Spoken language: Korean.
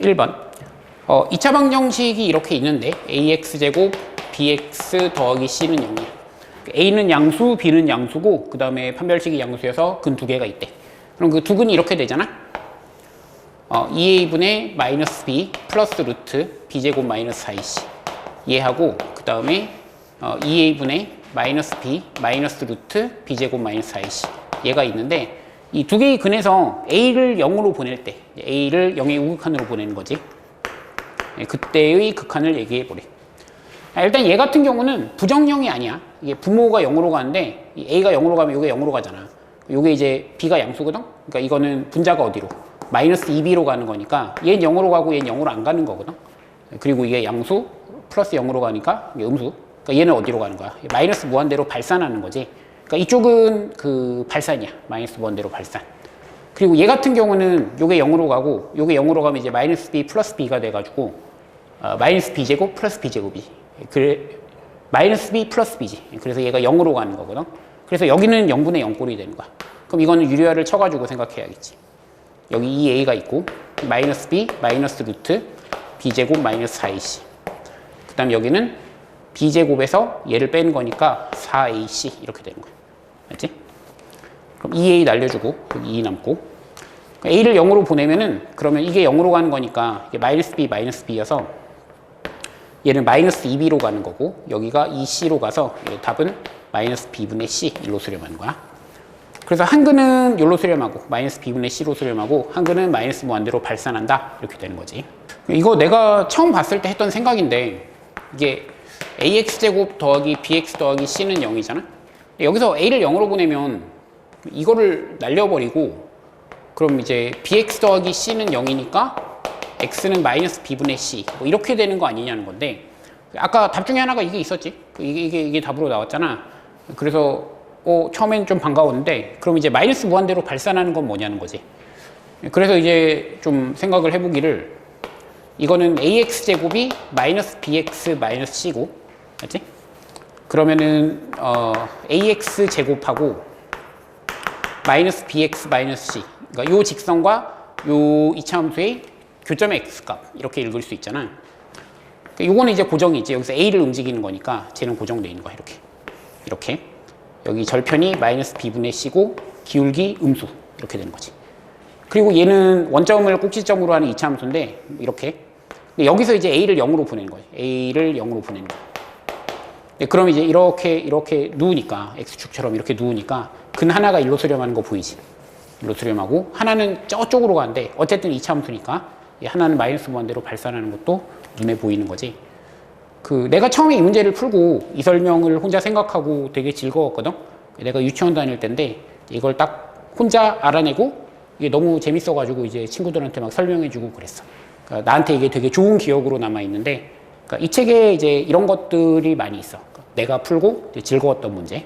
1번. 어, 2차 방정식이 이렇게 있는데 ax제곱 bx 더하기 c는 0이야. a는 양수, b는 양수고 그 다음에 판별식이 양수여서 근 두 개가 있대. 그럼 그 두 근이 이렇게 되잖아. 어, 2a분의 마이너스 b 플러스 루트 b제곱 마이너스 4ac 얘하고 그 다음에 어, 2a분의 마이너스 b 마이너스 루트 b제곱 마이너스 4ac 얘가 있는데 이 두 개의 근에서 a를 0으로 보낼 때 a를 0의 우극한으로 보내는 거지. 예, 그때의 극한을 얘기해 보래. 아, 일단 얘 같은 경우는 부정형이 아니야. 이게 분모가 0으로 가는데 이 a가 0으로 가면 이게 0으로 가잖아. 이게 이제 b가 양수거든? 그러니까 이거는 분자가 어디로? 마이너스 2b로 가는 거니까 얘는 0으로 가고 얘는 0으로 안 가는 거거든? 그리고 이게 양수 플러스 0으로 가니까 음수. 그러니까 얘는 어디로 가는 거야? 마이너스 무한대로 발산하는 거지 그러니까 이쪽은 그 발산이야. 마이너스 무한대로 발산. 그리고 얘 같은 경우는 요게 0으로 가고 요게 0으로 가면 이제 마이너스 b 플러스 b가 돼가지고 어, 마이너스 b제곱 플러스 b제곱이 그래 마이너스 b 플러스 b지 그래서 얘가 0으로 가는 거거든. 그래서 여기는 0분의 0꼴이 되는 거야. 그럼 이거는 유리화를 쳐가지고 생각해야겠지. 여기 2a가 있고 마이너스 b 마이너스 루트 b제곱 마이너스 4ac 그 다음 여기는 b제곱에서 얘를 빼는 거니까 4ac 이렇게 되는 거야 알지? 그럼 2a 날려주고 여기 2 남고. 그러니까 a를 0으로 보내면은 그러면 이게 0으로 가는 거니까 이게 마이너스 b 마이너스 b여서 얘는 마이너스 2b로 가는 거고 여기가 2c로 가서 얘 답은 마이너스 b분의 c 일로 수렴하는 거야. 그래서 한 근은 요로 수렴하고 마이너스 b분의 c로 수렴하고 한 근은 마이너스 무한대로 발산한다. 이렇게 되는 거지. 이거 내가 처음 봤을 때 했던 생각인데 이게 ax제곱 더하기 bx 더하기 c는 0이잖아 여기서 a를 0으로 보내면 이거를 날려버리고 그럼 이제 bx 더하기 c는 0이니까 x는 마이너스 b분의 c. 뭐 이렇게 되는 거 아니냐는 건데 아까 답 중에 하나가 이게 있었지? 이게 이게, 이게 답으로 나왔잖아. 그래서 어, 처음엔 좀 반가웠는데 그럼 이제 마이너스 무한대로 발산하는 건 뭐냐는 거지? 그래서 이제 좀 생각을 해보기를 이거는 ax 제곱이 마이너스 bx 마이너스 c고 맞지? 그러면은 어, ax 제곱하고 마이너스 bx 마이너스 c. 그러니까 요 직선과 요 이차함수의 교점의 x값. 이렇게 읽을 수 있잖아. 그러니까 요거는 이제 고정이지 여기서 a를 움직이는 거니까 쟤는 고정되어 있는 거야 이렇게. 이렇게. 여기 절편이 마이너스 b분의 c고 기울기 음수. 이렇게 되는 거지. 그리고 얘는 원점을 꼭지점으로 하는 이차함수인데 이렇게. 여기서 이제 a를 0으로 보내는 거예요 a를 0으로 보내는 거예요 네, 그럼 이제 이렇게 이렇게 누우니까 x축처럼 이렇게 누우니까 근 하나가 일로 수렴하는 거 보이지? 일로 수렴하고 하나는 저쪽으로 가는데 어쨌든 이차 함수니까 이 하나는 마이너스 무한대로 발산하는 것도 눈에 보이는 거지. 그 내가 처음에 이 문제를 풀고 이 설명을 혼자 생각하고 되게 즐거웠거든. 내가 유치원 다닐 때인데 이걸 딱 혼자 알아내고 이게 너무 재밌어가지고 이제 친구들한테 막 설명해주고 그랬어. 그러니까 나한테 이게 되게 좋은 기억으로 남아 있는데 그러니까 이 책에 이제 이런 것들이 많이 있어. 내가 풀고 즐거웠던 문제.